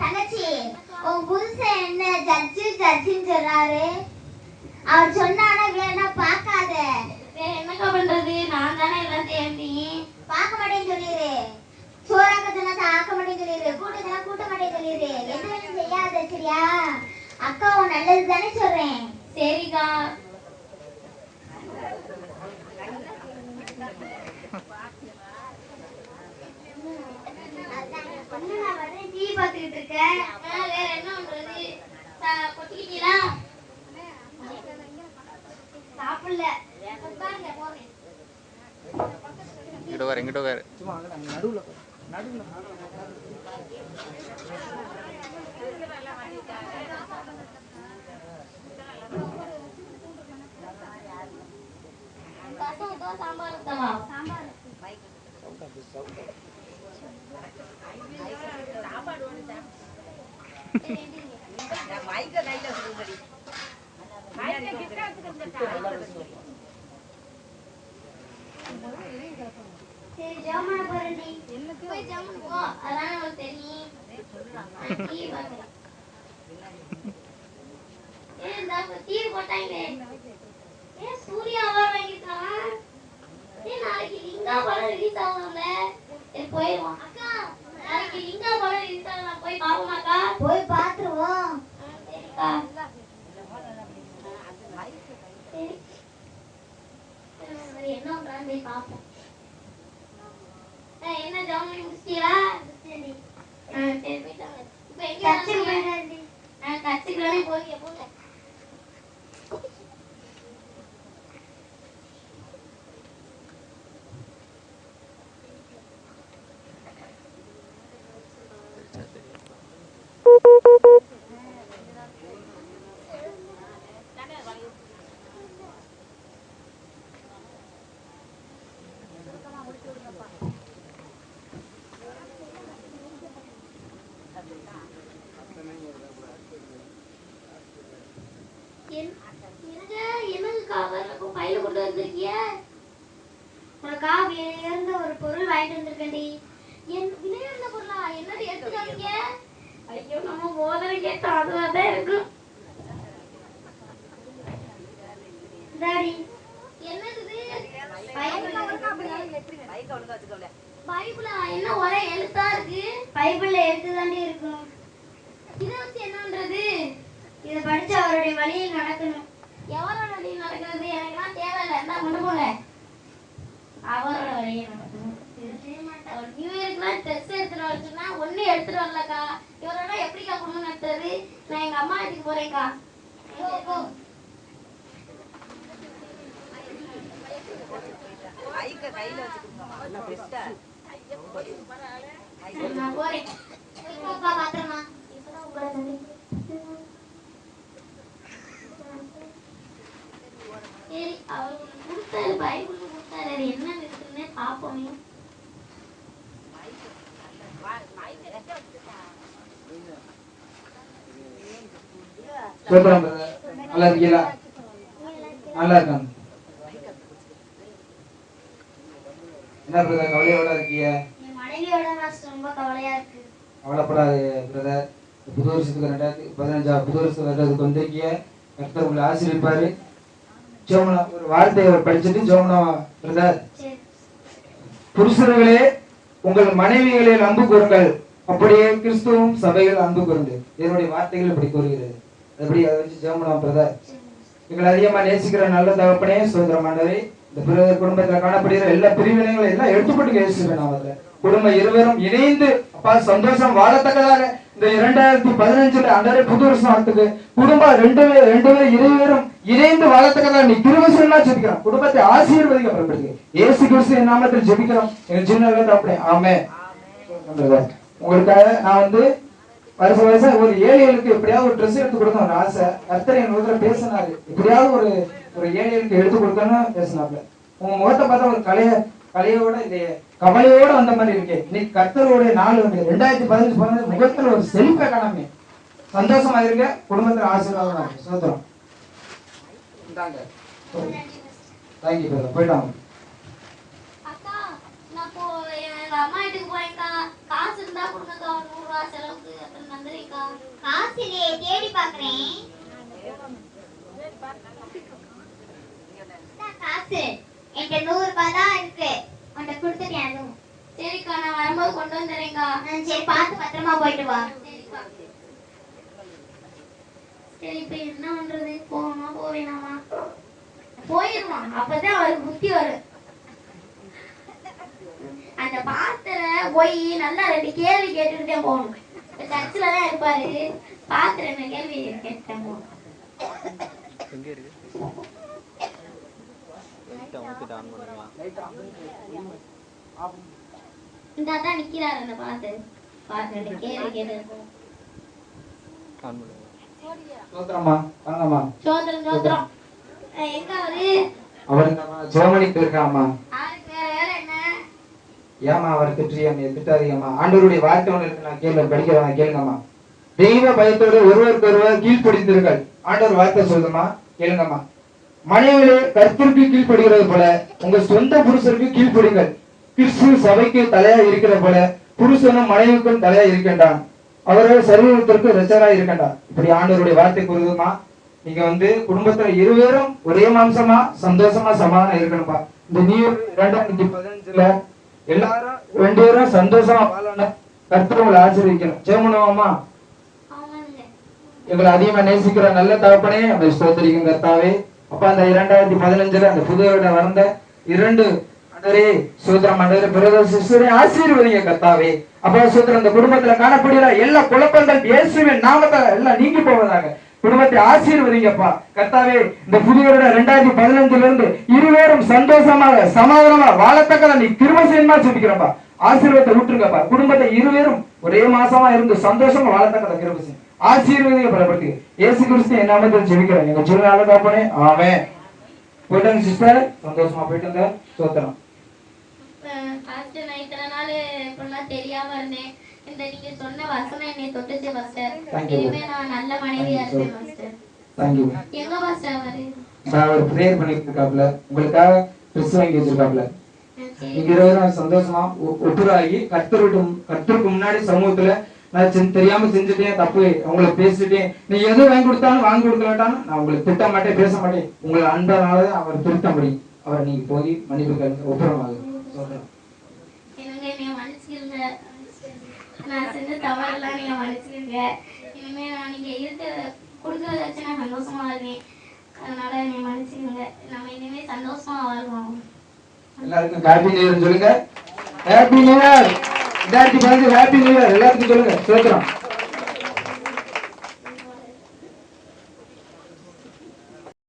தங்கச்சி உன் புருஷன் என்ன ஜட்ஜு ஜட்ஜுன்னு சொல்றாரு அவர் சொன்னானா வேணா பார்க்காத. வேற என்னக்கா பண்றது? நான் தானே எல்லாம் தேர்ந்தேன் பார்க்க மாட்டேன்னு சொல்லிடு சோறாக்க சொன்னா ஆக்க மாட்டேன்னு சொல்லிடு கூட்டத்துல கூட்ட மாட்டேன்னு சொல்லிடு எந்த வேலையும் செய்யாத சரியா? அக்கா உன் நல்லது தானே சொல்றேன். சரிக்கா. பார்த்துக்கிட்டு இருக்கேன் வேற என்ன பண்றது? சா- கொட்டிக்கிட்டீங்களா? சாப்பிடல. உட்காருங்க, போறேன் இங்கிட்ட இங்கிட்ட சாம்பார் ஊத்தவா? சரி ஜாமான போறேன்டி போய் ஜம்முன்னு போ. அதான் நமக்கு தெரியும். நான் TV பார்க்கிறேன். ஏய், இந்தா இப்ப TV போட்டாங்களே. ஏய், சூர்யா award வாங்கியிருக்கான். நாளைக்கு லிங்கா படம் ஆகும்ல. இங்க அக்கா, நாளைக்கு படம் போய் பாப்போமாக்கா? போய் பார்த்துருவோம் ஆ, சரிக்கா. சரி. சரி, என்ன பண்றான்னு போய் பார்ப்போம். ஆ, என்ன ஜாமணி முடிச்சிட்டீங்களா ஆ, சரி போயிட்டாங்க இப்போ எங்க சர்ச்சுக்கு வராங்க? போயிடாண்டி ஆ, கத்துக்கலானே போறீங்க போங்க பையில கொண்டு வந்திருக்கீங்க உனக்கா விலையுயர்ந்த ஒரு பொருள் வாங்கிட்டு வந்திருக்கேன்டி? என் விளையாடுன பொருளா? என்னது எடுத்துக்காதீங்க ஐயோ நம்ம மோதிரம் கேட்டா அதுவா தான் இருக்கும் என்னது பைபிளா. என்ன ஒரே எழுத்தா இருக்கு? பைபிள்ல எடுத்துதாண்டி இருக்கும். இதை வச்சு என்னன்றது இதை படிச்சு அவருடைய வழியில் நடக்கணும். எவரோட வழி நடக்கிறது? எனக்குலாம் தேவையில்லை. என்ன கொண்டு போங்க. அவரோட வழியை நடக்கணும். அவர் நியூ இயர்க்குலாம் ட்ரெஸ் எடுத்துட்டு வர சொன்னா ஒண்ணு எடுத்துட்டு வரலக்கா. இவரோட எப்படிக்கா குடும்பம் நடத்துறது? நான் எங்க அம்மா வீட்டுக்கு போறேன்க்கா. போ, போ. நான் போறேன். பத்திரமா. இப்பதான் உங்களை சந்தி- சரி அவர் ஒண்ணு கொடுத்தாரு பைபிள் கொடுத்தாரு அது என்ன இருக்குன்னு பாப்போமே சூப்பரா. நல்லா இருக்கீங்களா நல்லா இருக்காங்க என்ன பிரதர் கவலையோட இருக்கீங்க கவலைப்படாது பிரதர் புது வருஷத்துக்கு ரெண்டாயிரத்தி பதினஞ்சா புது வருஷம் வர்றதுக்கு வந்திருக்கீங்க கர்த்தர் உங்களை ஆசீர்விப்பாரு. ஜோமனா ஒரு வார்த்தையை படிச்சுட்டு ஜோமனா பிரதர் புருஷர்களே உங்கள் மனைவிகளில் அன்பு கூறுங்கள். அப்படியே கிறிஸ்துவும் சபைகள் அன்பு கூர்ந்து என்னுடைய வார்த்தைகள் இப்படி கூறுகிறது. எப்படி அதை வச்சு ஜெபம் பிரதர் எங்களை அதிகமா நேசிக்கிற நல்ல தகப்பனே சுதந்திரம் ஆண்டவரே இந்த பிரதர் குடும்பத்துல காணப்படுகிற எல்லா பிரிவினைகளும் எல்லாம் எடுத்துப்பட்டு இயேசுவின் நாமத்துல. குடும்பம் இருவரும் இணைந்து அப்பா சந்தோஷம் வாழத்தக்கதாக இந்த இரண்டாயிரத்தி பதினஞ்சுல அன்றரை புது வருஷம் ஆட்டுக்கு குடும்பம் ரெண்டு பேர் ரெண்டு பேரும் இருவரும் இணைந்து வாழத்தக்கதாக நீ திருவசனா ஜெபிக்கிறோம் குடும்பத்தை ஆசீர்வதிக்க பயன்படுத்து ஏசு கிறிஸ்து நாமத்தில் ஜெபிக்கிறோம். எங்க சின்ன தகப்பனே ஆமே உங்களுக்காக நான் வந்து வருஷம் வருஷம் ஒரு ஏழைகளுக்கு எப்படியாவது ஒரு ட்ரெஸ் எடுத்து கொடுக்கணும் ஆசை. கர்த்தர் என் ஊர்ல பேசினாரு. எப்படியாவது ஒரு ஒரு ஏழைகளுக்கு எடுத்து கொடுக்கணும்னு பேசினாப்ல உங்க முகத்தை பார்த்தா ஒரு கலைய கலையோட இந்த கவலையோட வந்த மாதிரி இருக்கே. இன்னைக்கு கர்த்தருடைய நாள் வந்து ரெண்டாயிரத்தி பதினஞ்சு பதினஞ்சு முகத்துல ஒரு செழிப்பை காணாமே. சந்தோஷமா இருங்க. குடும்பத்துல ஆசீர்வாதமா இருக்கு இந்தாங்க. தேங்க்யூ போயிட்டாங்க அக்கா நான் இப்போ என் எங்க அம்மா வீட்டுக்கு போறேன்க்கா காசு இருந்தா கொடுங்கக்கா ஒரு நூறு ரூபா செலவுக்கு. அப்புறம் தந்துடுறேன்க்கா. காசு இல்லையே தேடி பாக்குறேன் காசு. என்கிட்ட நூறு ரூபாய் தான் இருக்கு. உன்கிட்ட கொடுத்துட்டேன் அதுவும். சரிக்கா நான் வரும்போது கொண்டு வந்துடுறேன்க்கா. சரி பார்த்து பத்திரமா போயிட்டு வா. சரி இப்ப என்ன பண்றது? போகணுமா போவேணாமா போயிருவான் அப்பதான் அவருக்கு புத்தி வரும். அந்த பாத்திர போய் நல்லா ரெண்டு கேள்வி கேட்டுக்கிட்டே போகணும். இப்ப சர்ச்சில் தான் இருப்பாரு. பாத்திர ரெண்டு கேள்வி கேட்டுட்டே போகணும். இந்த நிக்கிறாரு அந்த பாத்து பாத்து கேள்வி கேட்டு சோதரம் எங்க அவரு? அவர் நம்ம ஜெர்மனிக்கு இருக்காம்மா ஆளுக்கு வேற வேலை என்ன ஏமா அவர் திட்டுறியா நீ திட்டாதீங்கம்மா ஆண்டவருடைய வார்த்தை ஒன்று நான் கேள்வி படிக்கிறேன் கேளுங்கம்மா. தெய்வ பயத்தோடு ஒருவருக்கு ஒருவர் கீழ்ப்படிந்தீர்கள் ஆண்டவர் வார்த்தை சொல்லுமா கேளுங்கம்மா. மனைவிலே கர்த்தருக்கு கீழ்ப்படுகிறது போல உங்க சொந்த புருஷருக்கு கீழ்ப்படுங்கள். கிறிஸ்து சபைக்கு தலையா இருக்கிற போல புருஷனும் மனைவிக்கும் தலையா இருக்கின்றான். அவர்கள் சரீரத்திற்கு ரச்சரா இருக்கின்றான் இப்படி ஆண்டவருடைய வார்த்தை கூறுதுமா நீங்க வந்து குடும்பத்துல இருவரும் ஒரே மாம்சமா சந்தோஷமா சமாதானம் இருக்கணும்பா இந்த நியூ இரண்டாயிரத்தி பதினஞ்சுல எல்லாரும் ரெண்டு பேரும் சந்தோஷமா வாழணும். கர்த்தர் உங்களை ஆசீர்வதிக்கணும் ஜெயமுனவாமா எங்களை அதிகமா நேசிக்கிற நல்ல தகப்பனே அந்த ஸ்தோத்திரிக்கும் கர்த்தாவே. அப்ப அந்த இரண்டாயிரத்தி பதினஞ்சுல அந்த புது வருடம் வந்த இரண்டு அண்டரே சூத்திரம் அண்டரே பிரதர் சிஸ்டரே ஆசீர்வதிங்க கர்த்தாவே. அப்ப சூத்திரம் அந்த குடும்பத்துல காணப்படுகிற எல்லா குழப்பங்கள் இயேசுவின் நாமத்தால எல்லாம் நீங்கி போவதாக குடும்பத்தை ஆசீர்வதிங்கப்பா. கர்த்தாவே இந்த புது வருடம் ரெண்டாயிரத்தி பதினஞ்சுல இருந்து இருவரும் சந்தோஷமாக சமாதானமா வாழத்தக்கத நீ கிருப செய்யணுமா சொல்லிக்கிறப்பா ஆசீர்வாதத்தை விட்டுருங்கப்பா குடும்பத்தை இருவரும் ஒரே மாசமா இருந்து சந்தோஷமா வாழத்தக்கத கிருப செய்யும் ஆசீர்வதிங்க பலப்படுத்தி இயேசு கிறிஸ்து என்ன அமைந்து ஜெபிக்கிறேன் எங்க சின்ன நாள் காப்பனே. ஆமே போயிட்டாங்க சிஸ்டர். சந்தோஷமா போயிட்டாங்க. சோத்திரம் தெரியாம இருந்தேன். இந்த நீங்க சொன்ன வசனம் என்னை தொட்டுச்சு பாஸ்டர் Thank you. இனிமே நான் நல்ல மனைவியா இருப்பேன் பாஸ்டர் தேங்க்யூ எங்க பாஸ்டர் அவரு? நான் ஒரு ப்ரேயர் பண்ணிட்டு இருக்காப்ல உங்களுக்காக ட்ரெஸ் வாங்கி வச்சிருக்காப்ல ஆ, சரி. நீங்க இருவரும் சந்தோஷமா ஒ- ஒப்புராகி கர்த்தருக்கு கர்த்தருக்கு முன்னாடி சமூகத்துல நான் தெரியாம செஞ்சுட்டேன் தப்பு உங்களை பேசிட்டேன். நீ எது வாங்கி கொடுத்தாலும் வாங்கி கொடுக்கலாட்டாலும் நான் உங்களை திட்ட மாட்டேன் பேச மாட்டேன். உங்களை அன்பனால அவர் திருத்த முடியும் அவரை நீங்க போய் மன்னிப்பு ஒப்புரமாக சொல்றேன் நான் செஞ்ச தவறெல்லாம் நீங்க மன்னிச்சிருங்க. இனிமே நான் நீங்க இருக்கிறத கொடுக்கறத வச்சு நான் சந்தோஷமா இருக்கேன் அதனால என்னை மன்னிச்சிருங்க. நம்ம இனிமே சந்தோஷமா வாழ்வோம். எல்லாருக்கும் ஹாப்பி நியூ இயர் சொல்லுங்க. ஹாப்பி நியூ இயர் ரெண்டாயிரத்தி பதினஞ்சு ஹாப்பி நியூ இயர் எல்லாருக்கும் சொல்லுங்க. சேர்க்கிறோம்